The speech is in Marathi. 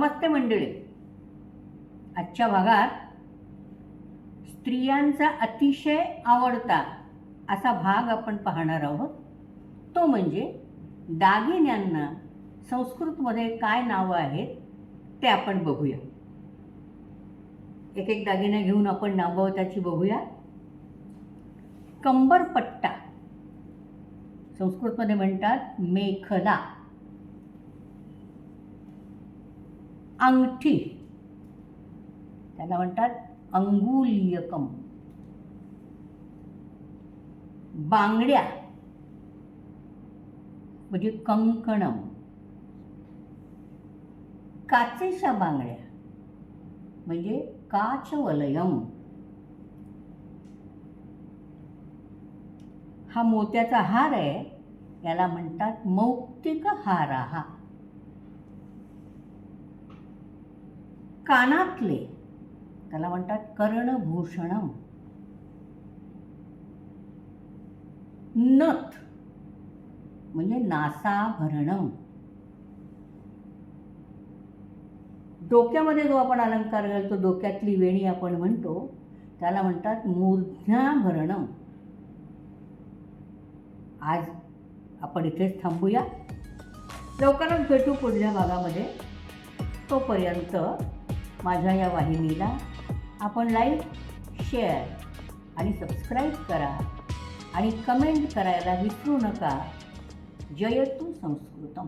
नमस्ते मंडळी. आजच्या भागात स्त्रियांचा अतिशय आवडता असा भाग आपण पाहणार आहोत. तो म्हणजे दागिन्यांना संस्कृतमध्ये काय नावं आहेत ते आपण बघूया. एक एक दागिना घेऊन आपण नावं त्याची बघूया. कंबरपट्टा. संस्कृतमध्ये म्हणतात मेखला. अंगठी. त्याला म्हणतात अंगुलियकम. बांगड्या. म्हणजे कंकणम. काचेच्या बांगड्या. म्हणजे काचवलयम. हा मोत्याचा हार आहे. याला म्हणतात मौक्तिक हारा हा कानातले त्याला म्हणतात कर्णभूषणम नथ म्हणजे नासाभरणम डोक्यामध्ये जो आपण अलंकार घालतो डोक्यातली वेणी आपण म्हणतो त्याला म्हणतात मूर्ध्याभरणम आज आपण इथेच थांबूया. लवकरच भेटू पुढल्या भागामध्ये. तोपर्यंत माझ्या या वाहिनीला आपण लाईक शेअर आणि सबस्क्राईब करा आणि कमेंट करायला विसरू नका. जयतु संस्कृतम.